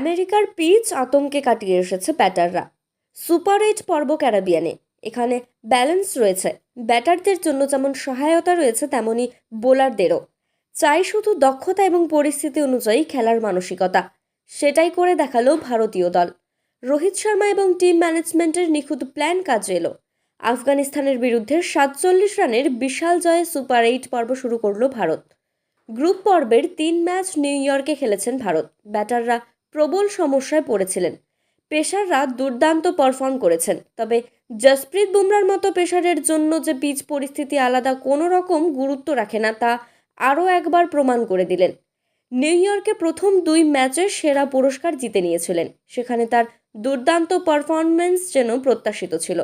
আমেরিকার পিচ আতঙ্কে কাটিয়ে এসেছে ব্যাটাররা। সুপার এইট পর্ব ক্যারাবিয়ানে। এখানে ব্যালেন্স রয়েছে। ব্যাটারদের জন্য যেমন সহায়তা রয়েছে তেমনই বোলারদেরও। চাই শুধু দক্ষতা এবং পরিস্থিতি অনুযায়ী খেলার মানসিকতা। সেটাই করে দেখাল ভারতীয় দল। রোহিত শর্মা এবং টিম ম্যানেজমেন্টের নিখুঁত প্ল্যান কাজে এলো। আফগানিস্তানের বিরুদ্ধে সাতচল্লিশ রানের বিশাল জয়ে সুপার এইট পর্ব শুরু করল ভারত। গ্রুপ পর্বের তিন ম্যাচ নিউ ইয়র্কে খেলেছেন ভারত। ব্যাটাররা প্রবল সমস্যায় পড়েছিলেন। পেশাররা দুর্দান্ত পারফর্ম করেছেন, তবে জসপ্রীত বুমরার মতো পেশারের জন্য যে পিচ পরিস্থিতি আলাদা কোনো রকম গুরুত্ব রাখে না, তা আরও একবার প্রমাণ করে দিলেন। নিউ ইয়র্কে প্রথম দুই ম্যাচে সেরা পুরস্কার জিতে নিয়েছিলেন, সেখানে তার দুর্দান্ত পারফরমেন্স যেন প্রত্যাশিত ছিল।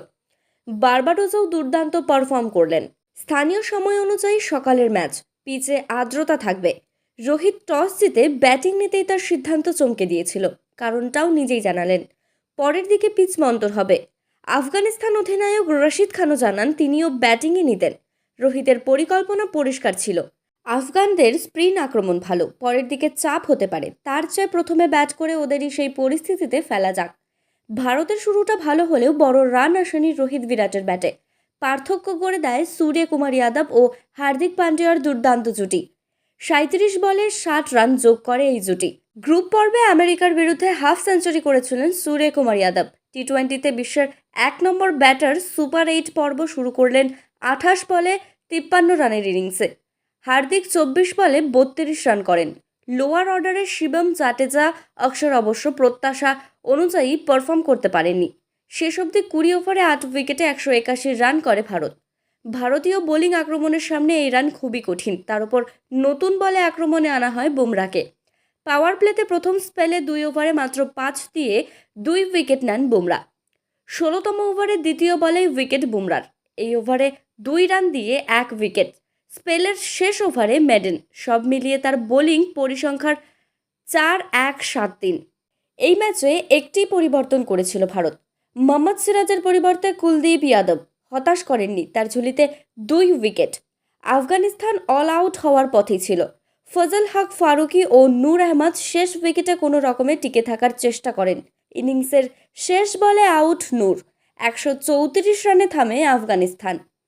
বারবাডোজেও দুর্দান্ত পারফর্ম করলেন। স্থানীয় সময় অনুযায়ী সকালের ম্যাচ, পিচে আর্দ্রতা থাকবে রোহিত টস জিতে ব্যাটিং নিতেই তার সিদ্ধান্ত চমকে দিয়েছিল। কারণটাও নিজেই জানালেন। পরের দিকে পিচ মন্তর হবে। আফগানিস্তান অধিনায়ক রশিদ খানও জানান, তিনিও ব্যাটিংই নিতেন। রোহিতের পরিকল্পনা পরিষ্কার ছিল। আফগানদের স্প্রিন আক্রমণ ভালো, পরের দিকে চাপ হতে পারে। তার চেয়ে প্রথমে ব্যাট করে ওদেরই সেই পরিস্থিতিতে ফেলা যাক। ভারতের শুরুটা ভালো হলেও বড় রান আসেনি রোহিত বিরাটের ব্যাটে। পার্থক্য করে দেয় সূর্য কুমার যাদব ও হার্দিক পান্ডিয়ার দুর্দান্ত জুটি। সাঁত্রিশ বলে ষাট রান যোগ করে এই জুটি। গ্রুপ পর্বে আমেরিকার বিরুদ্ধে হাফ সেঞ্চুরি করেছিলেন সূর্য কুমার যাদব। টি টোয়েন্টিতে বিশ্বের এক নম্বর ব্যাটার সুপার এইট পর্ব শুরু করলেন আঠাশ বলে তিপ্পান্ন রানের ইনিংসে। হার্দিক চব্বিশ বলে বত্রিশ রান করেন। লোয়ার অর্ডারে শিবম জাটেজা অক্ষর অবশ্য প্রত্যাশা অনুযায়ী পারফর্ম করতে পারেননি। শেষ অবধি কুড়ি ওভারে আট উইকেটে একশো একাশি রান করে ভারত। ভারতীয় বোলিং আক্রমণের সামনে এই রান খুবই কঠিন। তার উপর নতুন বলে আক্রমণে আনা হয় বুমরাকে পাওয়ার প্লেতে প্রথম স্পেলে দুই ওভারে মাত্র পাঁচ দিয়ে দুই উইকেট নেন বুমরা ষোলোতম ওভারে দ্বিতীয় বলেই উইকেট বুমরার এই ওভারে দুই রান দিয়ে এক উইকেট। স্পেলের শেষ ওভারে মেডেন। সব মিলিয়ে তার বোলিং পরিসংখ্যার চার, এক, সাত, তিন। এই ম্যাচে একটি পরিবর্তন করেছিল ভারত। মোহাম্মদ সিরাজের পরিবর্তে কুলদীপ যাদব। হতাশ করেননি। তার ঝুলিতে দুই উইকেট। আফগানিস্তান অল আউট হওয়ার পথেই ছিল। ফজল হক ফারুকি ও নূর আহমদ শেষ উইকেটে কোনো রকমে টিকে থাকার চেষ্টা করেন। ইনিংসের শেষ বলে আউট নূর। একশো চৌত্রিশ রানে থামে আফগানিস্তান।